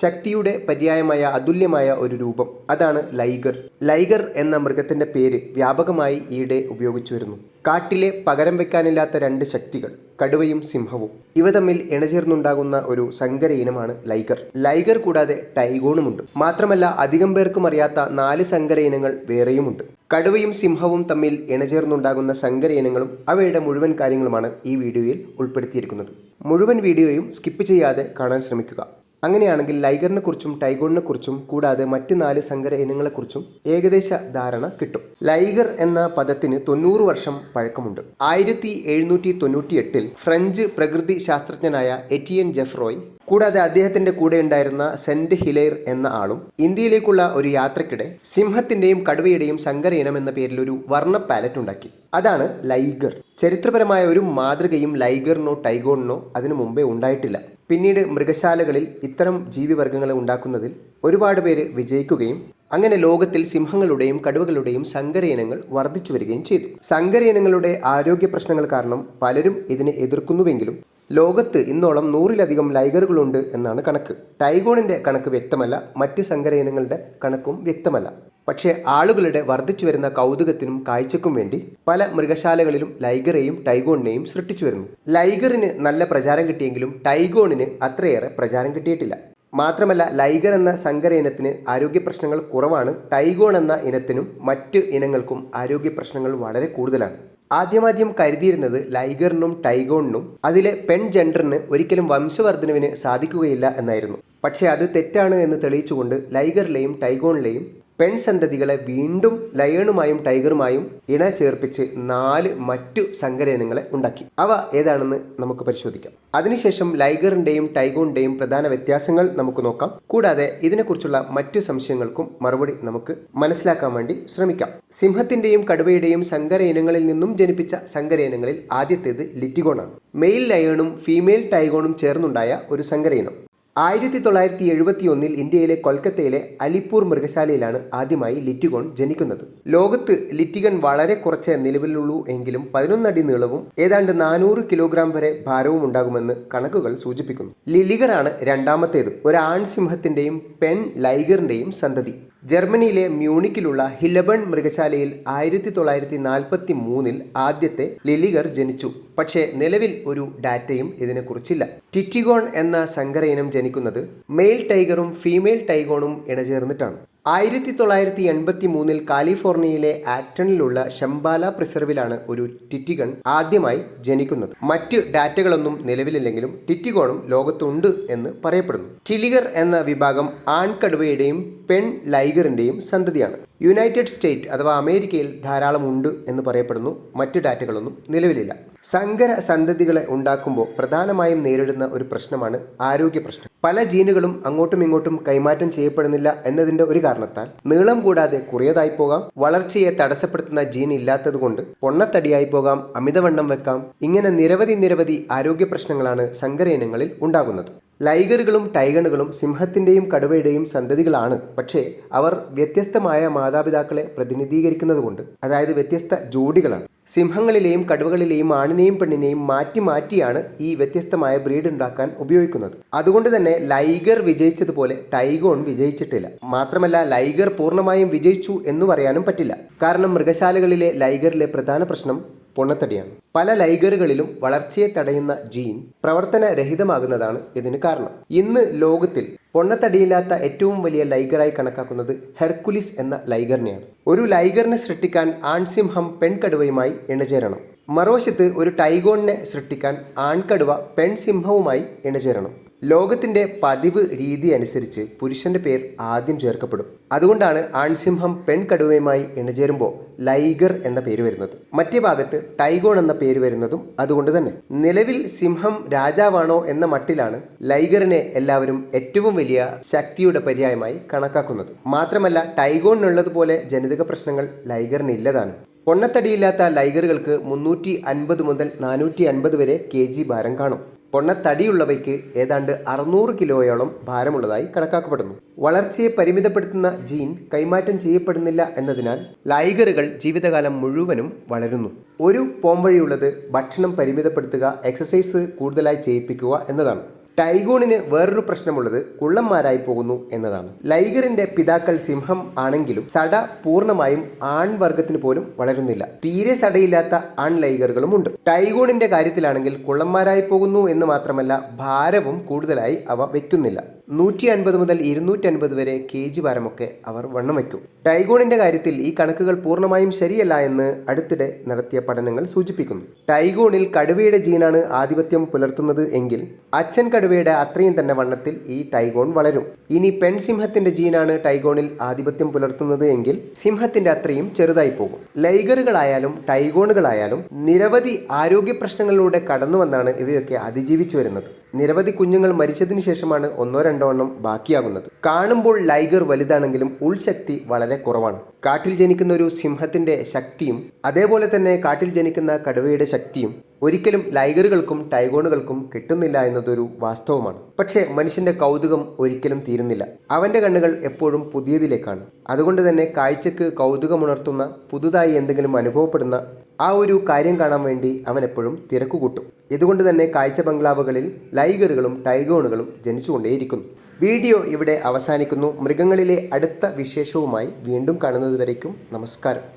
ശക്തിയുടെ പര്യായമായ അതുല്യമായ ഒരു രൂപം. അതാണ് ലൈഗർ. ലൈഗർ എന്ന മൃഗത്തിന്റെ പേര് വ്യാപകമായി ഈയിടെ ഉപയോഗിച്ചു വരുന്നു. കാട്ടിലെ പകരം വെക്കാനില്ലാത്ത രണ്ട് ശക്തികൾ കടുവയും സിംഹവും ഇവ തമ്മിൽ ഇണചേർന്നുണ്ടാകുന്ന ഒരു സങ്കര ഇനമാണ് ലൈഗർ. ലൈഗർ കൂടാതെ ടൈഗോണുമുണ്ട്. മാത്രമല്ല അധികം പേർക്കും അറിയാത്ത നാല് സങ്കര ഇനങ്ങൾ വേറെയുമുണ്ട്. കടുവയും സിംഹവും തമ്മിൽ ഇണചേർന്നുണ്ടാകുന്ന സങ്കര ഇനങ്ങളും അവയുടെ മുഴുവൻ കാര്യങ്ങളുമാണ് ഈ വീഡിയോയിൽ ഉൾപ്പെടുത്തിയിരിക്കുന്നത്. മുഴുവൻ വീഡിയോയും സ്കിപ്പ് ചെയ്യാതെ കാണാൻ ശ്രമിക്കുക. അങ്ങനെയാണെങ്കിൽ ലൈഗറിനെ കുറിച്ചും ടൈഗോണിനെ കുറിച്ചും കൂടാതെ മറ്റ് നാല് സങ്കര ഇനങ്ങളെക്കുറിച്ചും ഏകദേശ ധാരണ കിട്ടും. ലൈഗർ എന്ന പദത്തിന് തൊണ്ണൂറ് വർഷം പഴക്കമുണ്ട്. ആയിരത്തി എഴുന്നൂറ്റി തൊണ്ണൂറ്റി എട്ടിൽ ഫ്രഞ്ച് പ്രകൃതി ശാസ്ത്രജ്ഞനായ എറ്റിയൻ ജെഫ്രോയ് കൂടാതെ അദ്ദേഹത്തിന്റെ കൂടെ ഉണ്ടായിരുന്ന സെന്റ് ഹിലെയർ എന്ന ആളും ഇന്ത്യയിലേക്കുള്ള ഒരു യാത്രക്കിടെ സിംഹത്തിന്റെയും കടുവയുടെയും സങ്കര ഇനം എന്ന പേരിൽ ഒരു വർണ പാലറ്റ് ഉണ്ടാക്കി. അതാണ് ലൈഗർ. ചരിത്രപരമായ ഒരു മാതൃകയും ലൈഗറിനോ ടൈഗോണിനോ അതിനു മുമ്പേ ഉണ്ടായിട്ടില്ല. പിന്നീട് മൃഗശാലകളിൽ ഇത്തരം ജീവിവർഗങ്ങളെ ഉണ്ടാക്കുന്നതിൽ ഒരുപാട് പേര് വിജയിക്കുകയും അങ്ങനെ ലോകത്തിൽ സിംഹങ്ങളുടെയും കടുവകളുടെയും സങ്കര ഇനങ്ങൾ വർദ്ധിച്ചു വരികയും ചെയ്തു. സങ്കര ഇനങ്ങളുടെ ആരോഗ്യ പ്രശ്നങ്ങൾ കാരണം പലരും ഇതിനെ എതിർക്കുന്നുവെങ്കിലും ലോകത്ത് ഇന്നോളം നൂറിലധികം ലൈഗറുകളുണ്ട് എന്നാണ് കണക്ക്. ടൈഗോണിന്റെ കണക്ക് വ്യക്തമല്ല മറ്റ് സങ്കര ഇനങ്ങളുടെ കണക്കും വ്യക്തമല്ല. പക്ഷേ ആളുകളുടെ വർദ്ധിച്ചു വരുന്ന കൗതുകത്തിനും കാഴ്ചക്കും വേണ്ടി പല മൃഗശാലകളിലും ലൈഗറെയും ടൈഗോണിനെയും സൃഷ്ടിച്ചു വരുന്നു. ലൈഗറിന് നല്ല പ്രചാരം കിട്ടിയെങ്കിലും ടൈഗോണിന് അത്രയേറെ പ്രചാരം കിട്ടിയിട്ടില്ല. മാത്രമല്ല ലൈഗർ എന്ന സങ്കര ഇനത്തിന് ആരോഗ്യ പ്രശ്നങ്ങൾ കുറവാണ്. ടൈഗോൺ എന്ന ഇനത്തിനും മറ്റ് ഇനങ്ങൾക്കും ആരോഗ്യ പ്രശ്നങ്ങൾ വളരെ കൂടുതലാണ്. ആദ്യമാദ്യം കരുതിയിരുന്നത് ലൈഗറിനും ടൈഗോണിനും അതിലെ പെൺ ജെൻഡറിന് ഒരിക്കലും വംശവർദ്ധനവിന് സാധിക്കുകയില്ല എന്നായിരുന്നു. പക്ഷേ അത് തെറ്റാണ് എന്ന് തെളിയിച്ചുകൊണ്ട് ലൈഗറിലെയും ടൈഗോണിലെയും പെൺസന്തതികളെ വീണ്ടും ലയണുമായും ടൈഗറുമായും ഇണ ചേർപ്പിച്ച് നാല് മറ്റു സങ്കരയിനങ്ങളെ ഉണ്ടാക്കി. അവ ഏതാണെന്ന് നമുക്ക് പരിശോധിക്കാം. അതിനുശേഷം ലൈഗറിന്റെയും ടൈഗോണിന്റെയും പ്രധാന വ്യത്യാസങ്ങൾ നമുക്ക് നോക്കാം. കൂടാതെ ഇതിനെക്കുറിച്ചുള്ള മറ്റു സംശയങ്ങൾക്കും മറുപടി നമുക്ക് മനസ്സിലാക്കാൻ വേണ്ടി ശ്രമിക്കാം. സിംഹത്തിന്റെയും കടുവയുടെയും സങ്കര ഇനങ്ങളിൽ നിന്നും ജനിപ്പിച്ച സങ്കര ഇനങ്ങളിൽ ആദ്യത്തേത് ലിറ്റിഗോണാണ്. മെയിൽ ലയണും ഫീമെയിൽ ടൈഗോണും ചേർന്നുണ്ടായ ഒരു സങ്കര ഇനം. ആയിരത്തി തൊള്ളായിരത്തി എഴുപത്തി ഒന്നിൽ ഇന്ത്യയിലെ കൊൽക്കത്തയിലെ അലിപ്പൂർ മൃഗശാലയിലാണ് ആദ്യമായി ലിറ്റിഗോൺ ജനിക്കുന്നത്. ലോകത്ത് ലിറ്റിഗൺ വളരെ കുറച്ചേ നിലവിലുള്ളൂ എങ്കിലും പതിനൊന്നടി നീളവും ഏതാണ്ട് നാനൂറ് കിലോഗ്രാം വരെ ഭാരവും ഉണ്ടാകുമെന്ന് കണക്കുകൾ സൂചിപ്പിക്കുന്നു. ലിലിഗറാണ് രണ്ടാമത്തേത്. ഒരു ആൺ സിംഹത്തിന്റെയും പെൺ ലൈഗറിന്റെയും സന്തതി. ജർമ്മനിയിലെ മ്യൂണിക്കിലുള്ള ഹിലബൺ മൃഗശാലയിൽ ആയിരത്തി തൊള്ളായിരത്തി നാൽപ്പത്തി മൂന്നിൽ ആദ്യത്തെ ലിലിഗർ ജനിച്ചു. പക്ഷേ നിലവിൽ ഒരു ഡാറ്റയും ഇതിനെക്കുറിച്ചില്ല. ടിറ്റിഗോൺ എന്ന സങ്കര ഇനം ജനിക്കുന്നത് മെയിൽ ടൈഗറും ഫീമെയിൽ ടൈഗോണും ഇണചേർന്നിട്ടാണ്. ആയിരത്തി തൊള്ളായിരത്തി എൺപത്തി മൂന്നിൽ കാലിഫോർണിയയിലെ ആക്ടണിലുള്ള ഷംബാല പ്രിസർവിലാണ് ഒരു ടിറ്റിഗൺ ആദ്യമായി ജനിക്കുന്നത്. മറ്റ് ഡാറ്റകളൊന്നും നിലവിലില്ലെങ്കിലും ടിറ്റിഗോണും ലോകത്തുണ്ട് എന്ന് പറയപ്പെടുന്നു. ടിലിഗർ എന്ന വിഭാഗം ആൺകടുവയുടെയും പെൺ ലൈഗറിന്റെയും സന്തതിയാണ്. യുണൈറ്റഡ് സ്റ്റേറ്റ് അഥവാ അമേരിക്കയിൽ ധാരാളം ഉണ്ട് എന്ന് പറയപ്പെടുന്നു. മറ്റ് ഡാറ്റകളൊന്നും നിലവിലില്ല. സങ്കര സന്തതികളെ ഉണ്ടാക്കുമ്പോൾ പ്രധാനമായും നേരിടുന്ന ഒരു പ്രശ്നമാണ് ആരോഗ്യ പ്രശ്നം പല ജീനുകളും അങ്ങോട്ടും ഇങ്ങോട്ടും കൈമാറ്റം ചെയ്യപ്പെടുന്നില്ല എന്നതിന്റെ ഒരു കാരണത്താൽ നീളം കൂടാതെ കുറയതായി പോകാം. വളർച്ചയെ തടസ്സപ്പെടുത്തുന്ന ജീൻ ഇല്ലാത്തതുകൊണ്ട് പൊണ്ണത്തടിയായി പോകാം അമിതവണ്ണം വെക്കാം. ഇങ്ങനെ നിരവധി നിരവധി ആരോഗ്യ പ്രശ്നങ്ങളാണ് സങ്കര ഇനങ്ങളിൽ ഉണ്ടാകുന്നത്. ലൈഗറുകളും ടൈഗണുകളും സിംഹത്തിന്റെയും കടുവയുടെയും സന്തതികളാണ്. പക്ഷേ അവർ വ്യത്യസ്തമായ മാതാപിതാക്കളെ പ്രതിനിധീകരിക്കുന്നതുകൊണ്ട് അതായത് വ്യത്യസ്ത ജോഡികളാണ്. സിംഹങ്ങളിലെയും കടുവകളിലെയും ആണിനെയും പെണ്ണിനെയും മാറ്റി മാറ്റിയാണ് ഈ വ്യത്യസ്തമായ ബ്രീഡ് ഉണ്ടാക്കാൻ ഉപയോഗിക്കുന്നത്. അതുകൊണ്ട് തന്നെ ലൈഗർ വിജയിച്ചതുപോലെ ടൈഗോൺ വിജയിച്ചിട്ടില്ല. മാത്രമല്ല ലൈഗർ പൂർണമായും വിജയിച്ചു എന്ന് പറയാനും പറ്റില്ല. കാരണം മൃഗശാലകളിലെ ലൈഗറിലെ പ്രധാന പ്രശ്നം പൊണ്ണത്തടിയാണ്. പല ലൈഗറുകളിലും വളർച്ചയെ തടയുന്ന ജീൻ പ്രവർത്തനരഹിതമാകുന്നതാണ് ഇതിന് കാരണം. ഇന്ന് ലോകത്തിൽ പൊണ്ണത്തടിയില്ലാത്ത ഏറ്റവും വലിയ ലൈഗറായി കണക്കാക്കുന്നത് ഹെർക്കുലിസ് എന്ന ലൈഗറിനെയാണ്. ഒരു ലൈഗറിനെ സൃഷ്ടിക്കാൻ ആൺസിംഹം പെൺകടുവയുമായി ഇണചേരണം. മറുവശത്ത് ഒരു ടൈഗോണിനെ സൃഷ്ടിക്കാൻ ആൺകടുവ പെൺസിംഹവുമായി ഇണചേരണം. ലോകത്തിന്റെ പതിവ് രീതി അനുസരിച്ച് പുരുഷന്റെ പേർ ആദ്യം ചേർക്കപ്പെടും. അതുകൊണ്ടാണ് ആൺസിംഹം പെൺകടുവയുമായി ഇണചേരുമ്പോൾ ലൈഗർ എന്ന പേര് വരുന്നത്. മറ്റേ ഭാഗത്ത് ടൈഗോൺ എന്ന പേര് വരുന്നതും അതുകൊണ്ട് തന്നെ. നിലവിൽ സിംഹം രാജാവാണോ എന്ന മട്ടിലാണ് ലൈഗറിനെ എല്ലാവരും ഏറ്റവും വലിയ ശക്തിയുടെ പര്യായമായി കണക്കാക്കുന്നത്. മാത്രമല്ല ടൈഗോണിനുള്ളതുപോലെ ജനിതക പ്രശ്നങ്ങൾ ലൈഗറിന് ഇല്ലതാണ് പൊണ്ണത്തടിയില്ലാത്ത ലൈഗറുകൾക്ക് മുന്നൂറ്റി അൻപത് മുതൽ നാനൂറ്റി അൻപത് വരെ കെ ജി ഭാരം കാണും. പൊണ്ണത്തടിയുള്ളവയ്ക്ക് ഏതാണ്ട് അറുന്നൂറ് കിലോയോളം ഭാരമുള്ളതായി കണക്കാക്കപ്പെടുന്നു. വളർച്ചയെ പരിമിതപ്പെടുത്തുന്ന ജീൻ കൈമാറ്റം ചെയ്യപ്പെടുന്നില്ല എന്നതിനാൽ ലൈഗറുകൾ ജീവിതകാലം മുഴുവനും വളരുന്നു. ഒരു പോംവഴിയുള്ളത് ഭക്ഷണം പരിമിതപ്പെടുത്തുക എക്സസൈസ് കൂടുതലായി ചെയ്യിപ്പിക്കുക എന്നതാണ്. ടൈഗോണിന് വേറൊരു പ്രശ്നമുള്ളത് കുള്ളന്മാരായി പോകുന്നു എന്നതാണ്. ലൈഗറിന്റെ പിതാക്കൾ സിംഹം ആണെങ്കിലും സട പൂർണമായും ആൺവർഗത്തിന് പോലും വളരുന്നില്ല. തീരെ സടയില്ലാത്ത ആൺ ലൈഗറുകളും ഉണ്ട്. ടൈഗോണിന്റെ കാര്യത്തിലാണെങ്കിൽ കുള്ളന്മാരായി പോകുന്നു എന്ന് മാത്രമല്ല ഭാരവും കൂടുതലായി അവ വയ്ക്കുന്നില്ല നൂറ്റി അൻപത് മുതൽ ഇരുന്നൂറ്റി അൻപത് വരെ കെ ജി ഭാരമൊക്കെ അവർ വണ്ണം വയ്ക്കും. ടൈഗോണിന്റെ കാര്യത്തിൽ ഈ കണക്കുകൾ പൂർണമായും ശരിയല്ല എന്ന് അടുത്തിടെ നടത്തിയ പഠനങ്ങൾ സൂചിപ്പിക്കുന്നു. ടൈഗോണിൽ കടുവയുടെ ജീനാണ് ആധിപത്യം പുലർത്തുന്നത് എങ്കിൽ അച്ഛൻ കടുവയുടെ അത്രയും തന്നെ വണ്ണത്തിൽ ഈ ടൈഗോൺ വളരും. ഇനി പെൺസിംഹത്തിന്റെ ജീനാണ് ടൈഗോണിൽ ആധിപത്യം പുലർത്തുന്നത് എങ്കിൽ സിംഹത്തിന്റെ അത്രയും ചെറുതായി പോകും. ലൈഗറുകളായാലും ടൈഗോണുകളായാലും നിരവധി ആരോഗ്യ പ്രശ്നങ്ങളിലൂടെ കടന്നു വന്നാണ് ഇവയൊക്കെ അതിജീവിച്ചു വരുന്നത്. നിരവധി കുഞ്ഞുങ്ങൾ മരിച്ചതിനു ശേഷമാണ് ഒന്നോ രണ്ടോ എണ്ണം ബാക്കിയാകുന്നത്. കാണുമ്പോൾ ലൈഗർ വലുതാണെങ്കിലും ഉൾശക്തി വളരെ കുറവാണ്. കാട്ടിൽ ജനിക്കുന്ന ഒരു സിംഹത്തിന്റെ ശക്തിയും അതേപോലെ തന്നെ കാട്ടിൽ ജനിക്കുന്ന കടുവയുടെ ശക്തിയും ഒരിക്കലും ലൈഗറുകൾക്കും ടൈഗോണുകൾക്കും കിട്ടുന്നില്ല എന്നതൊരു വാസ്തവമാണ്. പക്ഷേ മനുഷ്യന്റെ കൗതുകം ഒരിക്കലും തീരുന്നില്ല. അവന്റെ കണ്ണുകൾ എപ്പോഴും പുതിയതിലേക്കാണ്. അതുകൊണ്ട് തന്നെ കാഴ്ചക്ക് കൗതുകമുണർത്തുന്ന പുതുതായി എന്തെങ്കിലും അനുഭവപ്പെടുന്ന ആ ഒരു കാര്യം കാണാൻ വേണ്ടി അവൻ എപ്പോഴും തിരക്കുകൂട്ടും. ഇതുകൊണ്ട് തന്നെ കാഴ്ച ബംഗ്ലാവുകളിൽ ലൈഗറുകളും ടൈഗോണുകളും ജനിച്ചുകൊണ്ടേയിരിക്കുന്നു. വീഡിയോ ഇവിടെ അവസാനിക്കുന്നു. മൃഗങ്ങളിലെ അടുത്ത വിശേഷവുമായി വീണ്ടും കാണുന്നതുവരേക്കും നമസ്കാരം.